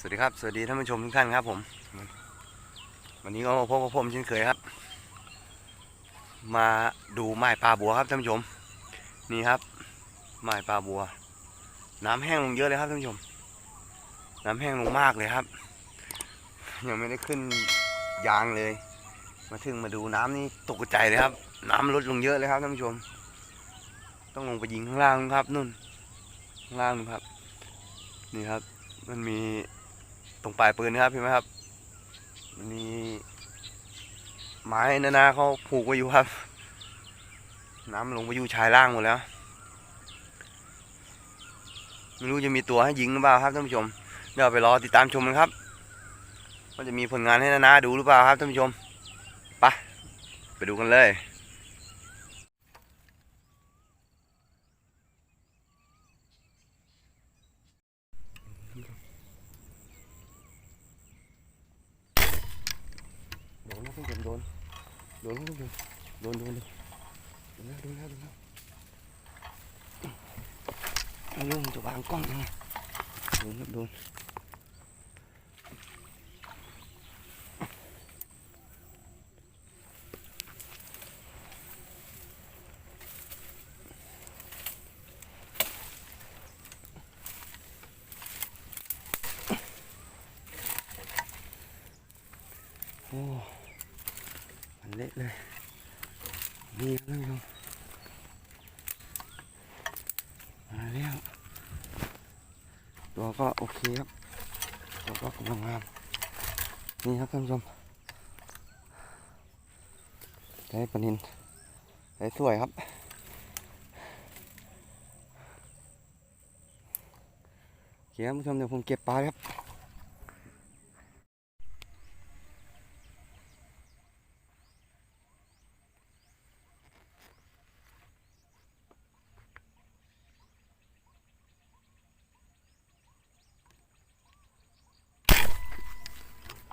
สวัสดีครับ สวัสดีท่านผู้ชมทุกท่านครับผม วันนี้ก็มาพบกับผมเช่นเคยครับ มาดูไม้ปลาบัวครับท่านผู้ชม นี่ครับ ไม้ปลาบัว น้ำแห้งลงเยอะเลยครับท่านผู้ชม น้ำแห้งลงมากเลยครับ ยังไม่ได้ขึ้นยางเลย มาถึงมาดูน้ำนี่ตกใจเลยครับ น้ำลดลงเยอะเลยครับท่านผู้ชม ต้องลงไปยิงข้างล่างครับนุ่นข้างล่างนะครับ นี่ครับ มันมี ตรงปลายปืนนะครับเห็นไหมครับมีไม้นานาเขาผูกไว้อยู่ครับ น้ำลงไปอยู่ชายล่างหมดแล้วไม่รู้จะมีตัวให้ยิงหรือเปล่าครับท่านผู้ชมเดี๋ยวไปรอติดตามชมกันครับว่าจะมีผลงานให้นานาดูหรือเปล่าครับท่านผู้ชมไปไปดูกันเลย โดนนะท่านผู้ชมโดนโดนนะท่านผู้ชมโดนโดนเลยโดนแล้วโดนแล้วโดนแล้วไม่รู้มันจะวางกล้องยังไงโดนครับโดนโอ้มัน เละเลยนี่ครับท่านผู้ชมมาแล้วตัวก็โอเคครับตัวก็กำลังงามนี่ครับท่านผู้ชมได้ปนินได้สวยครับโอเคครับท่านผู้ชมเดี๋ยวผมเก็บปลาครับ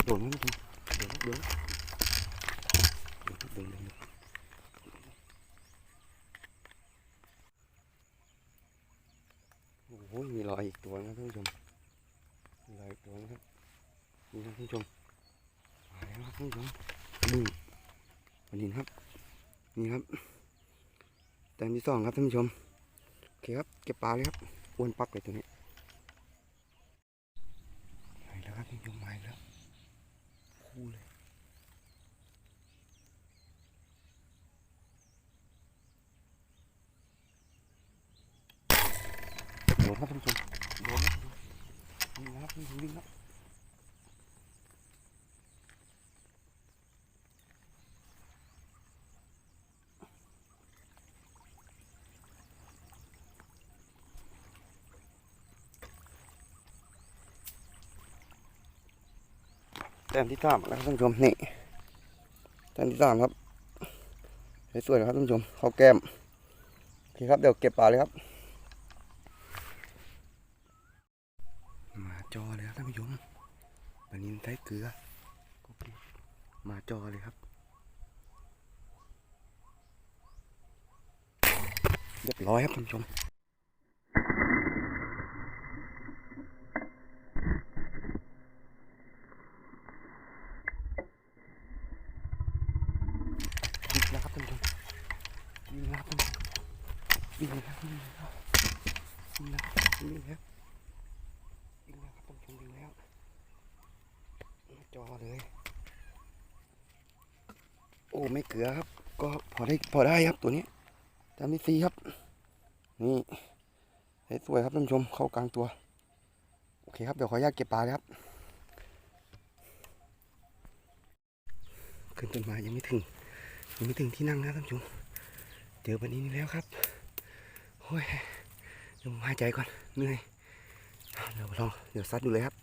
โดนนะโดนโดนโดนโดนโอ้โหมีรอยอีกตัวนะท่านผู้ชมมีรอยอีกตัวนะครับนี่ท่านผู้ชมมาแล้วครับท่านผู้ชมนี่วันนี้ครับนี่ครับแต้มที่สองครับท่านผู้ชมโอเคครับเก็บปลาเลยครับอ้วนปักเลยตัวนี้มาอีกแล้วครับท่านผู้ชมมาอีกแล้วู่เลยโดนครับท่านผู้ชมโดนครับนี่นะครับนี่วิ่งครับแต้มที่สามแล้วครับท่านผู้ชมนี่แต้มที่สามครับสวยๆนะครับท่านผู้ชมเขาแก้มโอเคครับเดี๋ยวเก็บปลาเลยครับมาจอเลยครับท่านผู้ชมปลานินไทยเกลือมาจอเลยครับเรียบร้อยครับท่านผู้ชม วิ่งแล้วครับท่านผู้ชมวิ่งแล้วครับท่านผู้ชมวิ่งแล้ววิ่งแล้ววิ่งแล้ววิ่งแล้ววิ่งแล้วครับท่านผู้ชมวิ่งแล้วจอเลย โอ้ไม่เกลือครับ ก็พอได้พอได้ครับตัวนี้ตามที่ซีครับ นี่ให้สวยครับท่านผู้ชมเข้ากลางตัว โอเคครับเดี๋ยวขออนุญาตเก็บปลาครับ ขึ้นต้นไม้ยังไม่ถึง ยังไม่ถึงที่นั่งนะท่านผู้ชมเจอแบบนี้นี่แล้วครับโอ้ยเดี๋ยวผมหายใจก่อนเหนื่อยเดี๋ยวลองเดี๋ยวซัดดูเลยครับ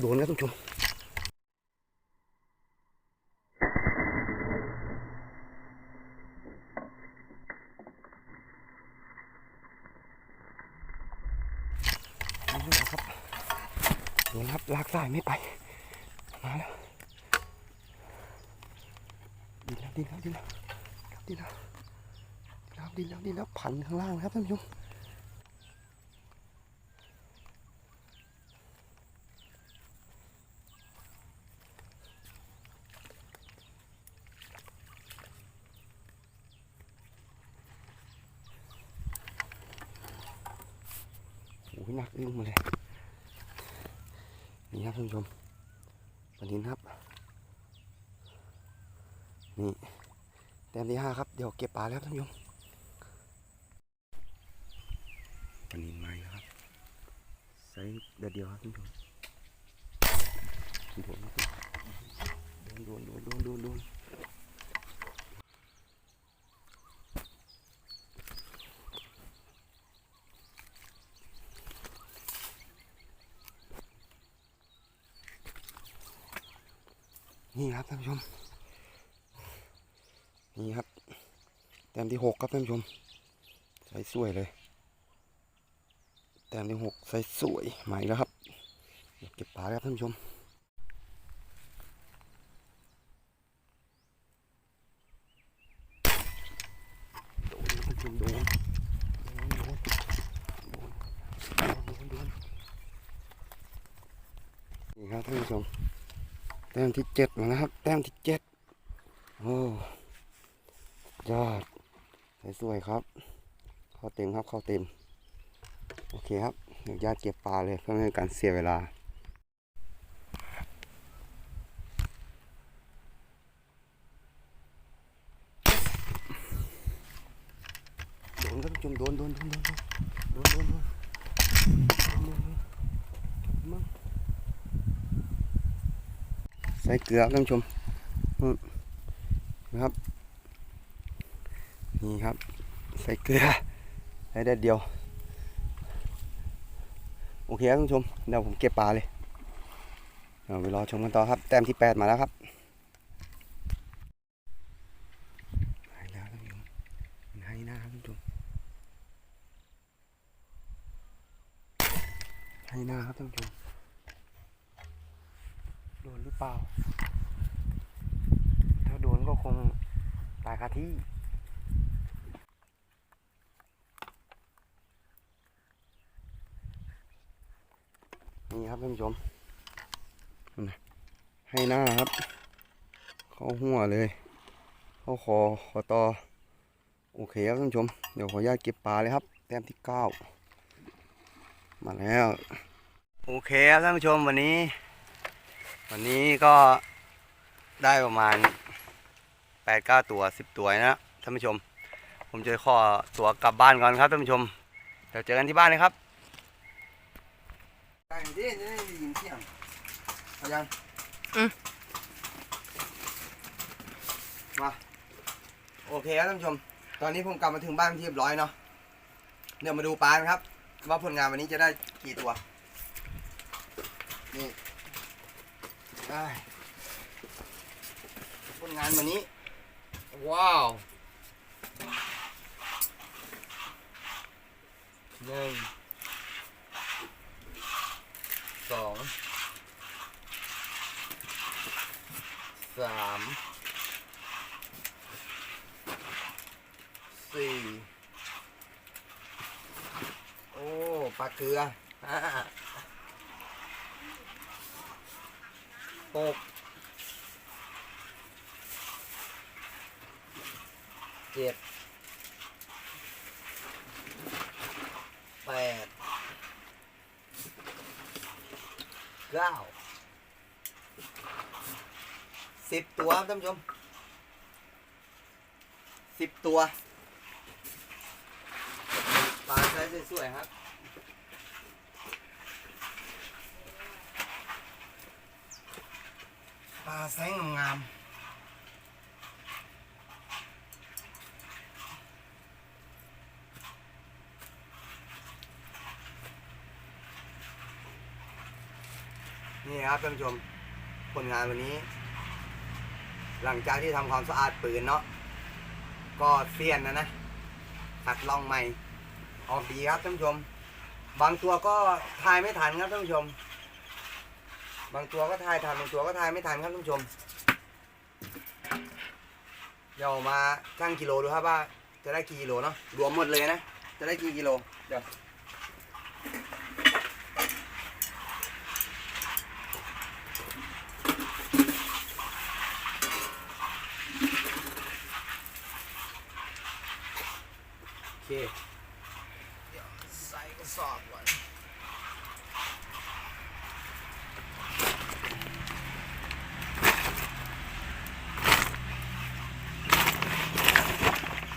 โดนนะท่านผู้ชมเอาเลยครับ โดนครับลาก สายไม่ไป มาแล้วดินแล้วดินแล้วดินแล้วครับดินแล้วดินแล้วดินแล้วดิ้นแล้วพันข้างล่างครับท่านผู้ชมโอ้ยหนักอึ้งมาเลย นี่ครับท่านผู้ชมวันนี้นครับ นี่แต้มที่ห้าครับ เดี๋ยวเก็บปลาแล้วท่านผู้ชมวันนินไม้ครับไซส์เดียวเดียวครับท่านผู้ชมโดนโดนโดนโดนโดน นี่ครับท่านผู้ชม นี่ครับ แต้มที่หกครับท่านผู้ชมใส่สวยเลย แต้มที่หกใส่สวยใหม่แล้วครับ เก็บปลาครับท่านผู้ชมโดนนี่ครับท่านผู้ชม แต้มที่เจ็ดนะครับ แต้มที่เจ็ดโอ้ยอดสวยๆครับ เข้าเต็มครับเข้าเต็ม โอเคครับเดี๋ยวญาติเก็บปลาเลยเพื่อไม่ให้การเสียเวลาโดนครับผู้ชมโดนโดนโดนโดนโดนโดนโดนโดนโดนโดนมั่งใส่เกลือครับท่านผู้ชมนะครับ นี่ครับ ใส่เกลือใส่ได้เดียว โอเคครับท่านผู้ชมเดี๋ยวผมเก็บปลาเลยเดี๋ยวไปรอชมกันต่อครับ แต้มที่แปดมาแล้วครับให้แล้วท่านผู้ชมมันให้หน้าครับท่านผู้ชมให้หน้าครับท่านผู้ชมโดนหรือเปล่า คงตายคาที่นี่ครับท่านผู้ชมให้หน้าครับ เข้าหัวเลย เข้าคอคอต่อโอเคครับท่านผู้ชม เดี๋ยวขออนุญาตเก็บปลาเลยครับ แต้มที่เก้ามาแล้ว โอเคครับท่านผู้ชมวันนี้ วันนี้ก็ได้ประมาณ แปดเก้าตัวสิบตัวนะท่านผู้ชม ผมจะขอตัวกลับบ้านก่อนครับท่านผู้ชมเดี๋ยวเจอกันที่บ้านเลยครับได้ดิจะได้ยินเสียงเอายังอืมมาโอเคครับท่านผู้ชม ตอนนี้ผมกลับมาถึงบ้านที่เรียบร้อยเนาะเดี๋ยวมาดูปลากันครับ ว่าผลงานวันนี้จะได้กี่ตัว นี่ได้ผลงานวันนี้ ว้าวหนึ่งสองสามสี่โอ้ปลาเกลือห้าหก เจ็ดแปดเก้าสิบตัวครับท่านผู้ชมสิบตัวปลาไซส์สวยๆครับปลาไซส์งามๆ นี่ครับท่านผู้ชมผลงานวันนี้ หลังจากที่ทำความสะอาดปืนเนาะก็เสียนนะนะตัดลองใหม่ออกดีครับท่านผู้ชม บางตัวก็ทายไม่ทันครับท่านผู้ชม บางตัวก็ทายทันบางตัวก็ทายไม่ทันครับท่านผู้ชมเดี๋ยวมาชั่งกิโลดูครับว่าจะได้กี่กิโลเนาะรวมหมดเลยนะจะได้กี่กิโลเดี๋ยว โอเค เดี๋ยวใส่กระสอบก่อน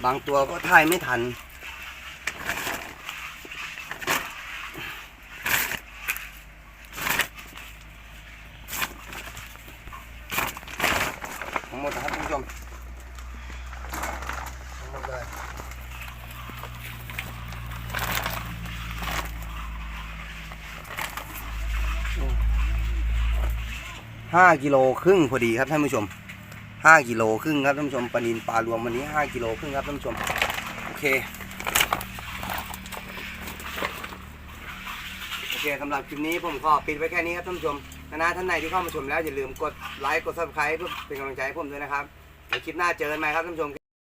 บางตัวก็ถ่ายไม่ทัน ทั้งหมดนะครับท่านผู้ชมทั้งหมดเลยห้ากิโลครึ่งพอดีครับท่านผู้ชม ห้ากิโลครึ่งครับท่านผู้ชมปลานินปลารวมวันนี้ห้ากิโลครึ่งครับท่านผู้ชมโอเคโอเคสำหรับคลิปนี้ผมขอปิดไว้แค่นี้ครับท่านผู้ชมนะท่านไหนที่เข้ามาชมแล้วอย่าลืมกดไลค์กด subscribe เพื่อเป็นกำลังใจให้ผมด้วยนะครับเดี๋ยวคลิปหน้าเจอกันใหม่ครับท่านผู้ชม